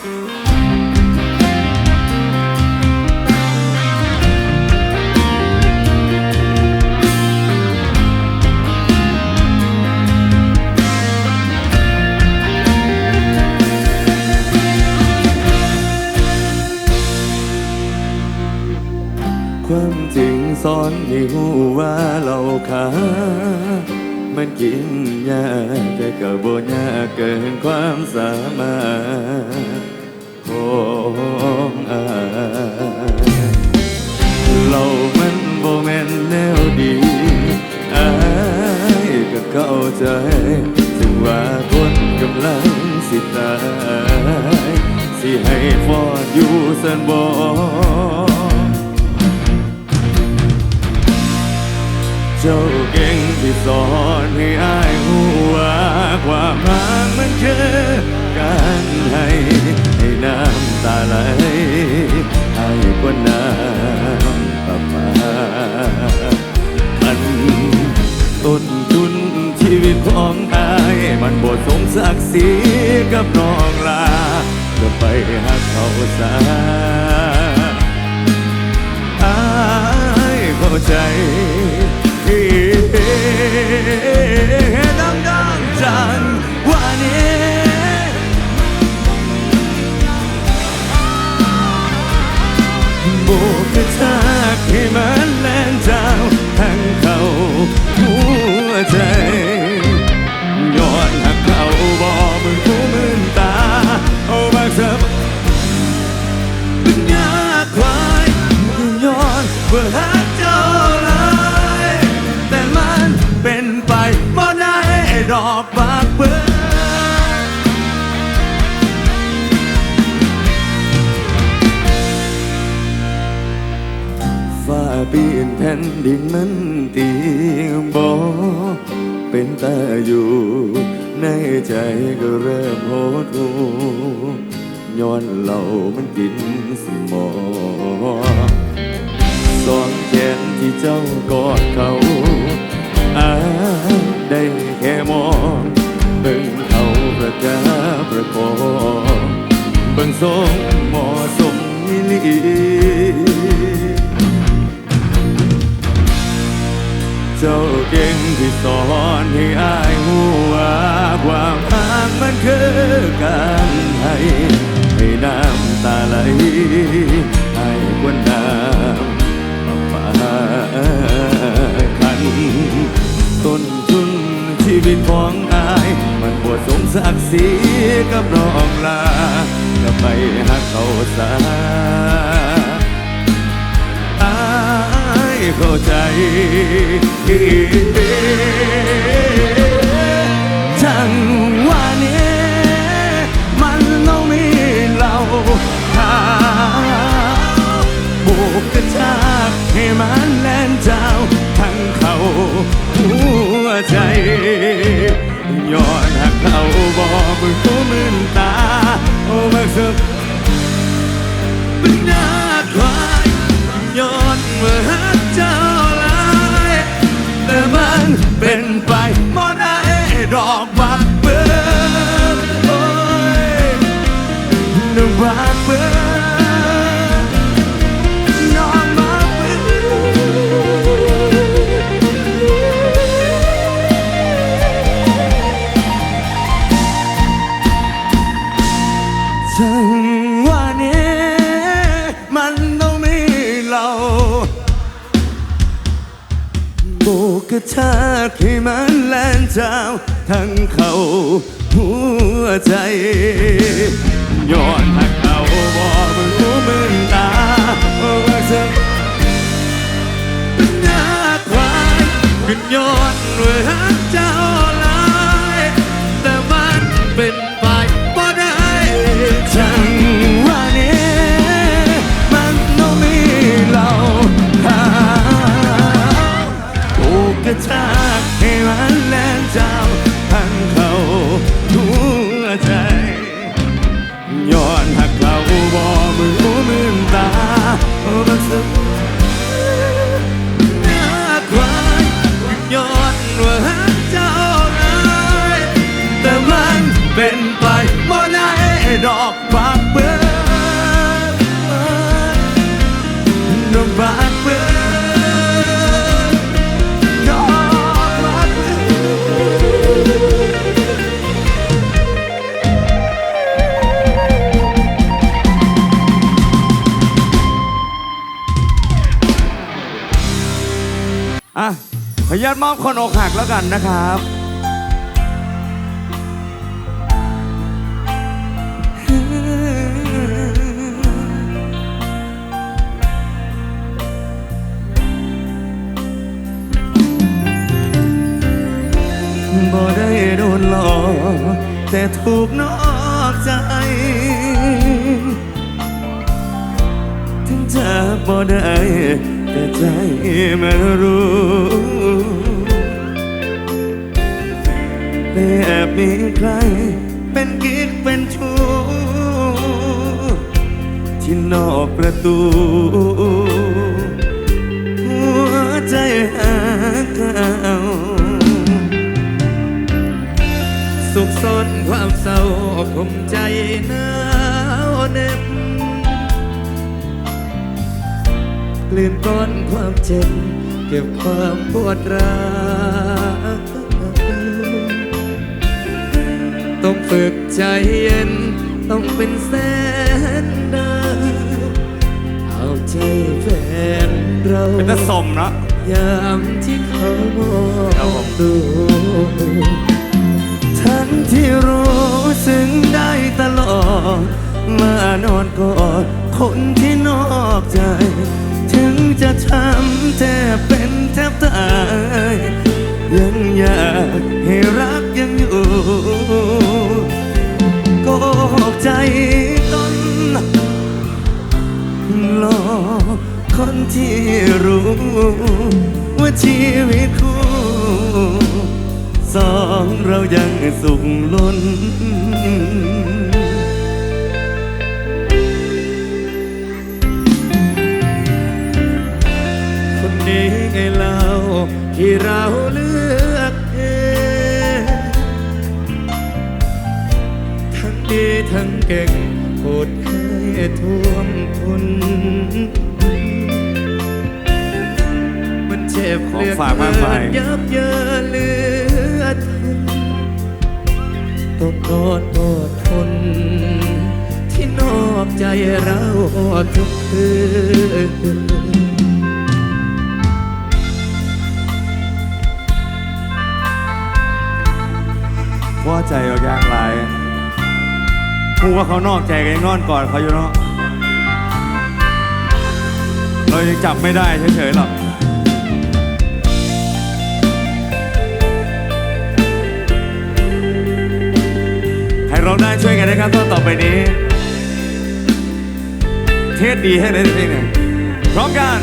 ความจริงสอนให้หูว่าเราขามันกินยากแต่ก็บ่ยากเกินความสามารถ ลังสิตายสิให้ฟอดอยู่สันบ่เจ้าเก่งที่สอนให้อายรู้ว่าความรักมันคือการให้ให้น้ำตาไหลให้กว่าน้ำ ชีวิตของอายมันบทสมศักดิ์ศรีกับน้องลาก็ไปหักเขาซะอายเข้าใจที่ดังดั ตาอยู่ ในใจก็เริ่มโหดหูย้อนเหล่ามันกินสมองสองแขนที่เจ้ากอดเขาอาได้แค่มองเบิ่งเขาประกาประคองเบิ่งทรงหมาะสมอีหลี เจ้าเก่งที่สอนให้อายหูว่าความรักมันคือการให้ให้น้ำตาไหลให้กว่าน้ำมาฝาคันต้นทุนชีวิตของอาย มันบวสมศักดิ์ศรีกับน้องลาก็ไปหักเขาซะ เข้าใจจังว่านี้มันต้องมีเราขาบุกกระชากให้มันแล่นเจ้าทั้งเขาหัวใจย้อนหักเขาบอกมึงผู้มึนตาโอ้บักสุดเป็นหน้าควายย้อนเมื่อ มัน เจ้าทั้งเขาหัวใจย้อนหักเขาบอก อะขออนุญาตมอบคนอกหักแล้วกันนะครับ แต่ถูกนอกใจ ถึงจะบ่ได้แต่ใจมันรู้แต่แอบมีใคร เป็นกิ๊กเป็นชู้ที่นอกประตู หัวใจหาเก่า สุขซ่อนความเศร้าคมใจหนาวเหน็บกลืนก้อนความเจ็บ เก็บความปวดร้าวต้องฝึกใจเย็น ต้องเป็นแสนดาวเอาใจแฟนเราเป็นตะสมเนาะยามที่เขามอครับผงมดู ทั้งที่รู้ซึ้งได้ตลอดมานอนกอดคนที่นอกใจ ถึงจะช้ำแทบเป็นแทบตายยังอยากให้รักยังอยู่โกหกใจตนหลอกคนที่รู้ ว่าชีวิตคู่ องเรายังสุขล้น คนนี้ไงเราที่เราเลือกเองทั้งดีทั้งเก่งโหดเคยท่วมทุนมันเจ็บเหลือฝากเกินยับเยินเลือ ต้องกอดอดทน ที่นอกใจเราทุกคืนว่าใจเรายากไรพูดว่าเขานอกใจกันยังนอนก่อดเขาอยู่เนาะ เรายังจับไม่ได้เฉยๆหรอก ให้เราได้ช่วยกันนะครับตอนต่อไปนี้ เทศดีให้ได้เพลงหนึ่งพร้อมกัน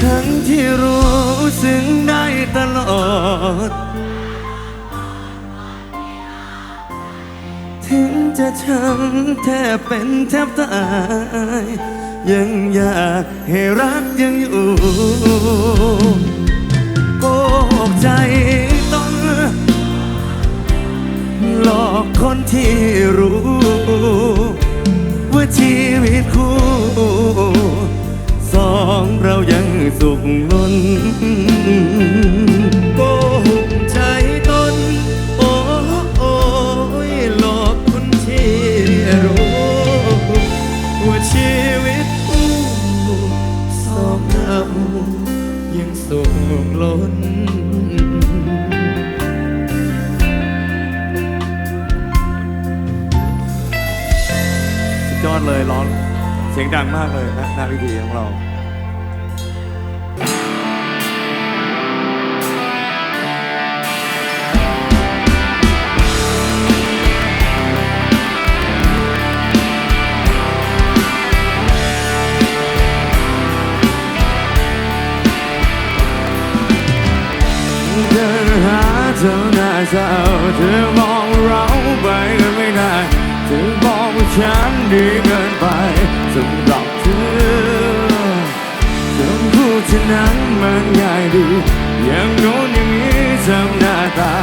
ทั้งที่รู้ซึ้งได้ตลอด ถึงจะช้ำแทบเป็นแทบตาย ยังอยากให้รักยังอยู่โกหกใจต้อง หลอกคนที่รู้ ว่าชีวิตคู่ สองเรายังสุขล้นโกหกใจตน โอ้โอ้ยหลอกคนที่รู้ ว่าชีวิตคู่สองเรายังสุขล้น เลยร้องเสียงดังมากเลยนะหน้าพิธีของเราเดินหาเธอหน้าเศร้าเธอมองเราไปกันไม่ได้ ธอบอกว่าฉันดีเกินไปสำหรับเธอเธอพูดเช่นนั้นมันง่ายดี อย่างโน้นอย่างนี้ทำหน้าตา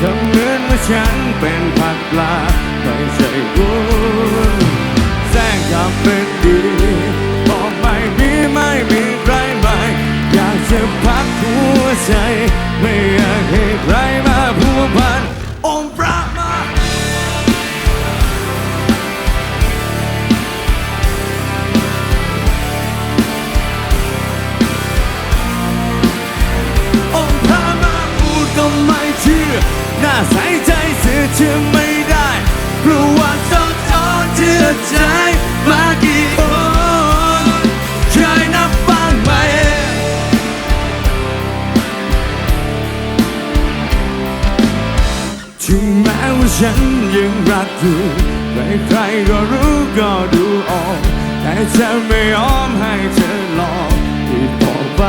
ททำเหมือนว่าฉันเป็นผักปลาไม่ใช่ ว่าฉันยังรักอยู่ใครๆก็รู้ก็ดูออก แต่ฉันไม่ยอมให้เธอหลอกอีกต่อไป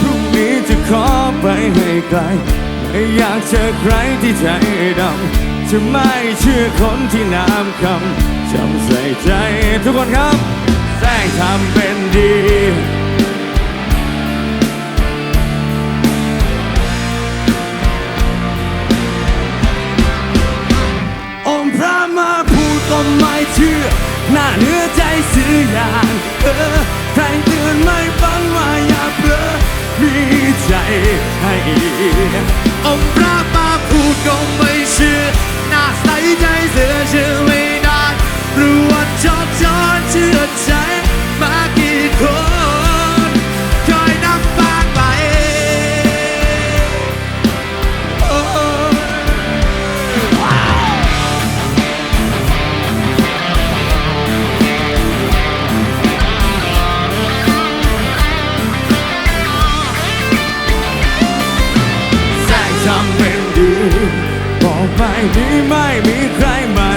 พรุ่งนี้จะขอไปให้ไกล ไม่อยากเจอใครที่ใจดำ จะไม่เชื่อคนที่น้ำคำจำใส่ใจทุกคนครับแสร้งทำเป็นดี ก็ไม่เชื่อหน้าเนื้อใจสื่ออย่างเออใครเตือนไม่ฟังว่าอย่าเพ้อมีใจให้องค์พระมาพูดก็ไม่เชื่อ บอกไม่มีไม่มีใครใหม่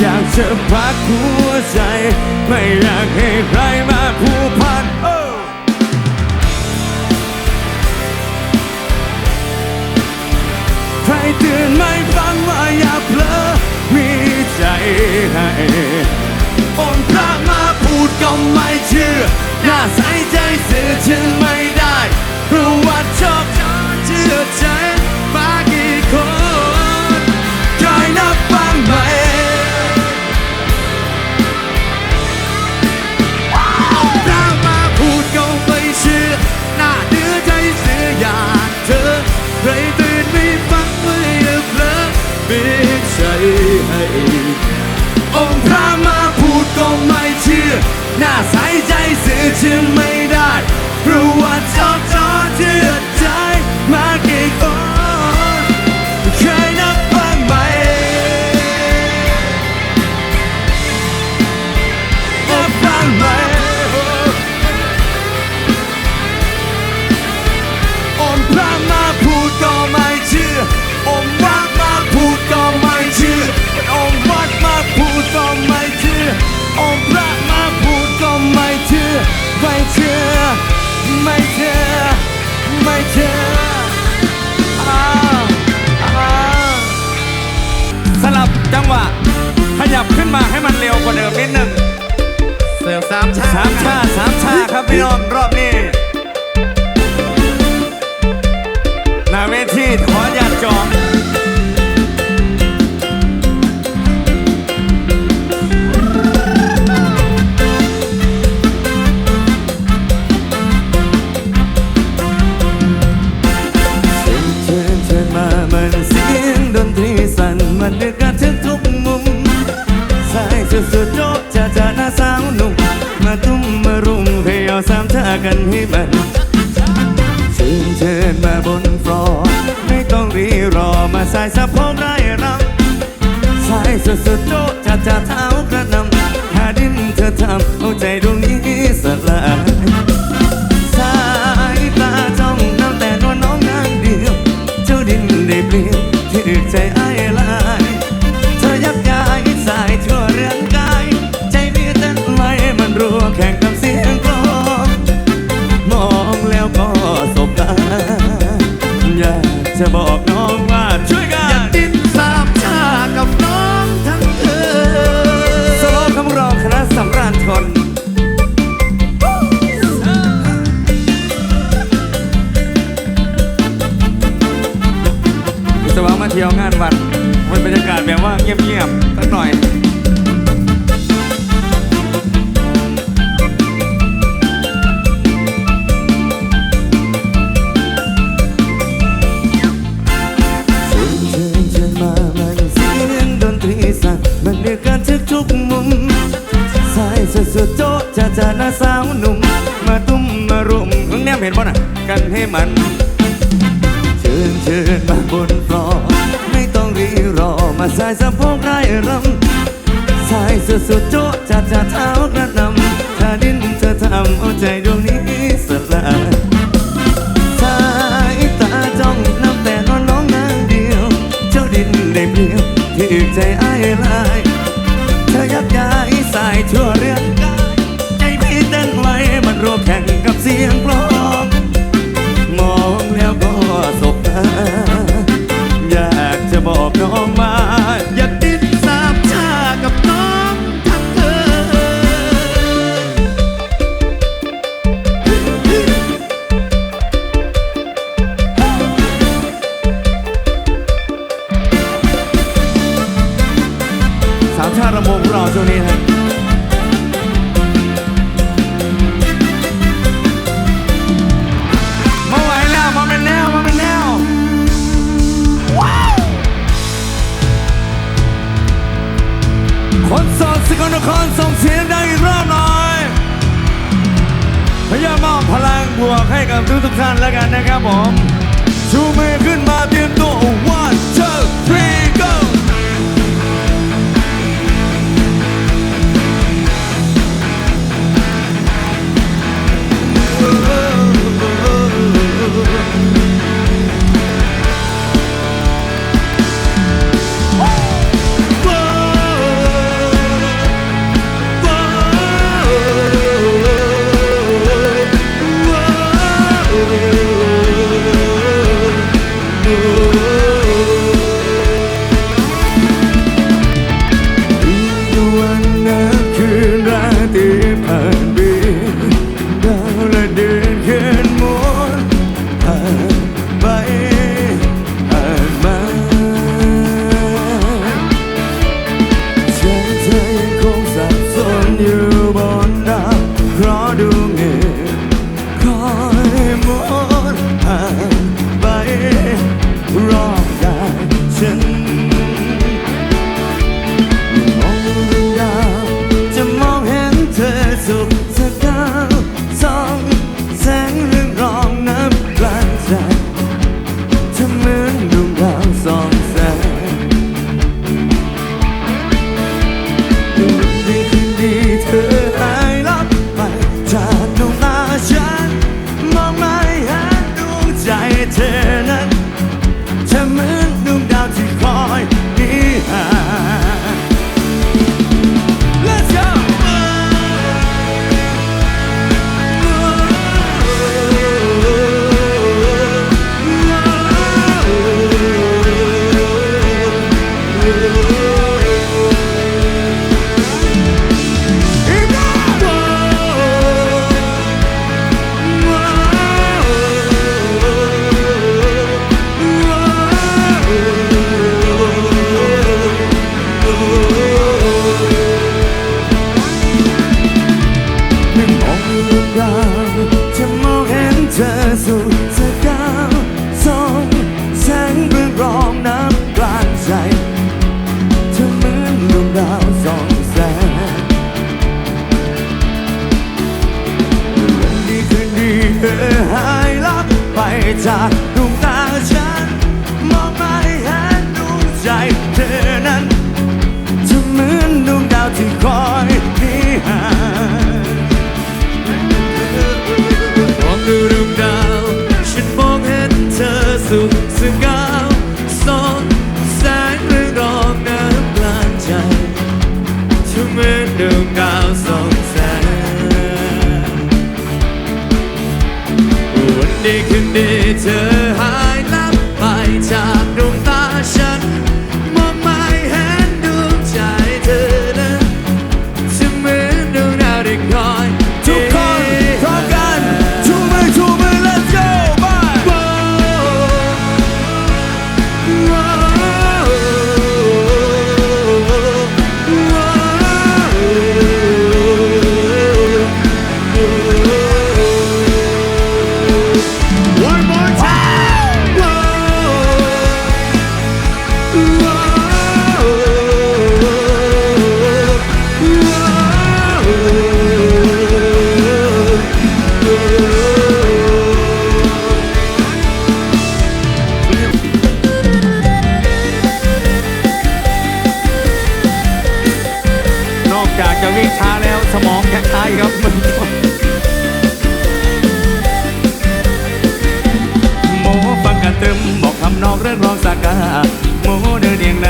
อยากจะพักหัวใจ ไม่อยากให้ใครมาผูกพันใครเตือนไม่ฟังว่าอย่าเพลอมีใจให้องค์พระมาพูดก็ไม่เชื่อหน้าใสใจเสือฉันไม่ได้เพราะว่าชอบชอบเชื่อใจ อหน้าใส นมาให้มันเร็วกว่าเดิมนิดหนึ่งเสิร์ฟสามชาสามชาสามชาครับพี่น้องรอบนี้หน้าเวทีขออยากจอง กันให้มันเชิญเชิญมาบนฟลอร์ไม่ต้องรีรอมาสายสะโพกได้รำสายสุดสุดๆโจ๊ะจะจะเท้ากระน สักหน่อยมันมีการทึกทุกมุมสายสุสุดโจะจะจะน้าสาวหนุ่ม มาตุ้มมารุมมึงแนมเห็นป่ะน่ะ กันให้มัน ดจะเท้ากระนำเธอดินเธอทำเอาใจดวงนี้สลายสายตาจ้องนับแต่นอนน้องนางเดียว เจ้าดินได้เปลี่ยวที่อึดใจอ้ายลาย เธอยักย้ายสายชั่วเรื่องกายใจพี่เต้นไว้มันรัวแข่งกับเสียงกลอง ให้กับทุกทุกท่านแล้วกันนะครับผมชูมือขึ้นมาเตรียมตัว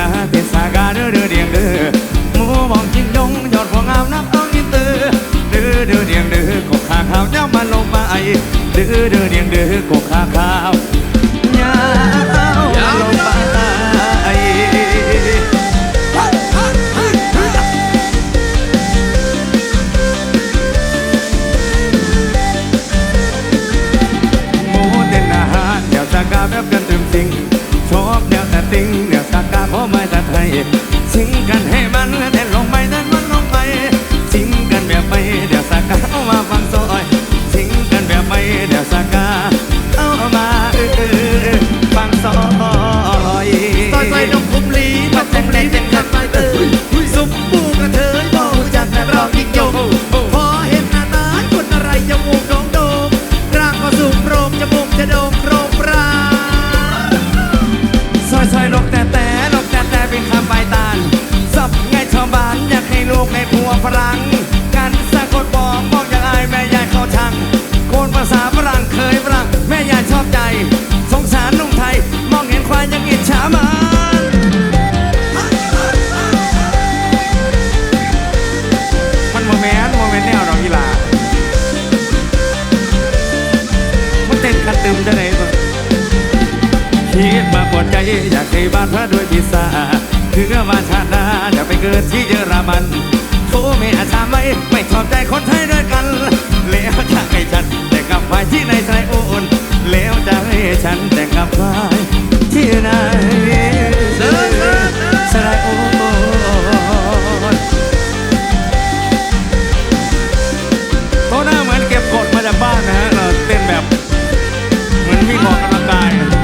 าเป็นสากาเดือเดือเดียงเดือหมูมองจิงยงยอดพวงงามนับต้องยินเตือเดือเดือเดียงเดือกบขาขาวเจ้ามาลงมาไอเดือเดือเดียงเดือกบขาขาว ถึงกัน อยากให้บ้านพระด้วยพิซซ่าถึงว่าชาติหน้าจะไปเกิดที่เยอรมันโอ้ไม่อาชาไม่ไม่ชอบใจคนไทยด้วยกัน แล้วจะให้ฉันแต่งกับไปที่ในไทยโอนแล้วจะให้ฉันแต่งกับไปที่ไหนไทยโอนเขาน้าเหมือนเกบกดมาจากบ้านนะฮะเราเต้นแบบ เหมือนวิ่งออกกำลังกาย